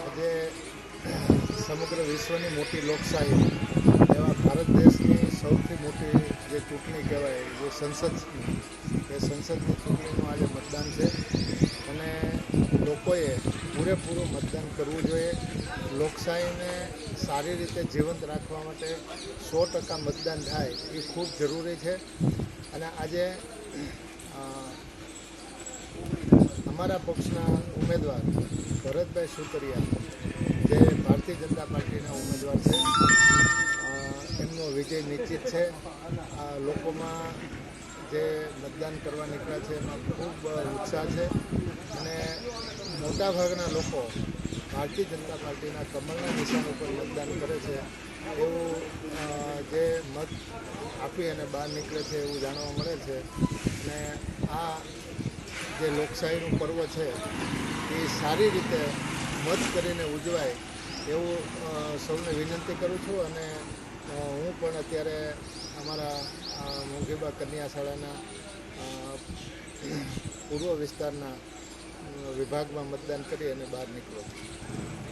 આજે સમગ્ર વિશ્વની મોટી લોકશાહી એવા ભારત દેશની સૌથી મોટી જે ચૂંટણી કહેવાય, જે સંસદ એ સંસદની ચૂંટણીનું આજે મતદાન છે. અને લોકોએ પૂરેપૂરું મતદાન કરવું જોઈએ. લોકશાહીને સારી રીતે જીવંત રાખવા માટે સો ટકા મતદાન થાય એ ખૂબ જરૂરી છે. અને આજે અમારા પક્ષના ઉમેદવાર ભરતભાઈ સુતરિયા જે ભારતીય જનતા પાર્ટીના ઉમેદવાર છે એમનો વિજય નિશ્ચિત છે. આ લોકોમાં જે મતદાન કરવા નીકળ્યા છે, એમાં ખૂબ ઉત્સાહ છે. અને મોટાભાગના લોકો ભારતીય જનતા પાર્ટીના કમળના નિશાન ઉપર મતદાન કરે છે. એવું જે મત આપી અને બહાર નીકળે છે, એવું જાણવા મળે છે. અને આ જે લોકશાહીનું પર્વ છે, એ સારી રીતે મત કરીને ઉજવાય એવું સૌને વિનંતી કરું છું અને હું પણ અત્યારે અમારા મોંઘીબા કન્યા શાળાના પૂર્વ વિસ્તારના વિભાગમાં મતદાન કરી અને બહાર નીકળું છું.